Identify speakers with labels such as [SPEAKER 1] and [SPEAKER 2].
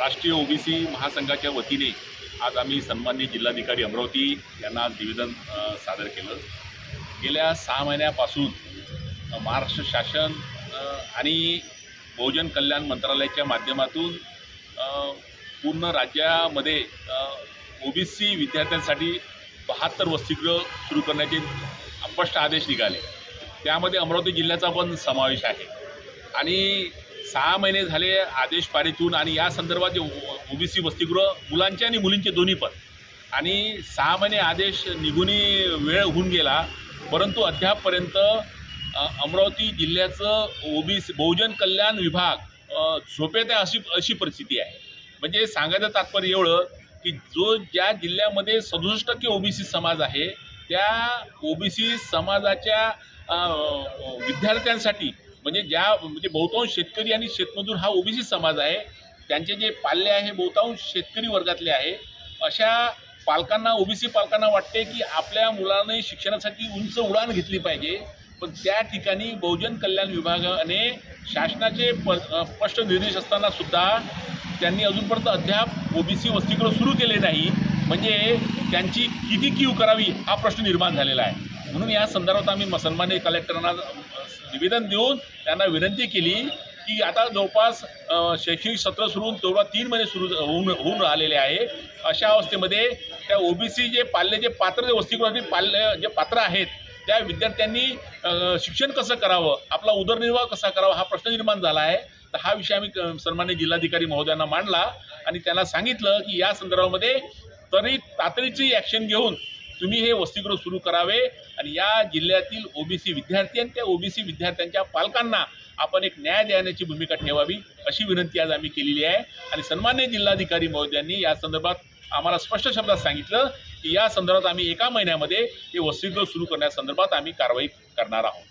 [SPEAKER 1] राष्ट्रीय ओबीसी महासंघाच्या वतीने आज आम्ही सन्माननीय जिल्हाधिकारी अमरावती यांना आज निवेदन सादर केलं. गेल्या सहा महिन्यापासून महाराष्ट्र शासन आणि बहुजन कल्याण मंत्रालयाच्या माध्यमातून पूर्ण राज्यामध्ये ओबीसी विद्यार्थ्यांसाठी बहात्तर वसतिगृह सुरू करण्याचे स्पष्ट आदेश निघाले. त्यामध्ये अमरावती जिल्ह्याचा पण समावेश आहे. आणि सहा महिने झाले आदेश पारित होऊन आणि या संदर्भात ओबीसी वसतिगृह मुलांचे आणि मुलींचे दोन्ही पण. आणि सहा महिने आदेश निघूनही वेळ होऊन गेला परंतु अद्यापपर्यंत अमरावती जिल्ह्याचं ओबीसी बहुजन कल्याण विभाग झोपेत आहे अशी अशी परिस्थिती आहे. म्हणजे सांगायचं तात्पर्य एवढं की जो ज्या जिल्ह्यामध्ये सदुसष्ट टक्के ओबीसी समाज आहे त्या ओबीसी समाजाच्या विद्यार्थ्यांसाठी म्हणजे ज्या म्हणजे बहुतांश शेतकरी आणि शेतमजूर हा ओबीसी समाज आहे. त्यांचे जे पाल्य आहे बहुतांश शेतकरी वर्गातले आहे. अशा पालकांना ओबीसी पालकांना वाटते की आपल्या मुलाने शिक्षणासाठी उंच उडाण घेतली पाहिजे. पण त्या ठिकाणी बहुजन कल्याण विभागाने शासनाचे प स्पष्ट निर्देश असताना सुद्धा त्यांनी अजूनपर्यंत अद्याप ओबीसी वस्तीकडं सुरू केले नाही. म्हणजे त्यांची किती कीव करावी हा प्रश्न निर्माण झालेला आहे. म्हणून या संदर्भात आम्ही म- सन्मान्य कलेक्टरांना निवेदन देऊन त्यांना विनंती केली की आता जवळपास शैक्षणिक सत्र सुरू होऊन तेवढा तीन महिने सुरू होऊन होऊन राहिलेले आहे. अशा अवस्थेमध्ये त्या ओबीसी जे पाल्य जे पात्र जे वसतिगृहातील पाल्य जे पात्र आहेत त्या विद्यार्थ्यांनी शिक्षण कसं करावं आपला उदरनिर्वाह कसा करावा हा प्रश्न निर्माण झाला आहे. तर हा विषय आम्ही सन्मान्य जिल्हाधिकारी महोदयांना मांडला आणि त्यांना सांगितलं की या संदर्भामध्ये तरी तातडीची ॲक्शन घेऊन तुम्ही हे वसतिगृह सुरू करावे आणि या जिल्ह्यातील ओबीसी विद्यार्थी आणि त्या ओबीसी विद्यार्थ्यांच्या पालकांना आपण एक न्याय देण्याची भूमिका ठेवावी अशी विनंती आज आम्ही केलेली आहे. आणि सन्मान्य जिल्हाधिकारी महोदयांनी या संदर्भात आम्हाला स्पष्ट शब्दात सांगितलं की या संदर्भात आम्ही एका महिन्यामध्ये हे वसतिगृह सुरू करण्यासंदर्भात आम्ही कारवाई करणार आहोत.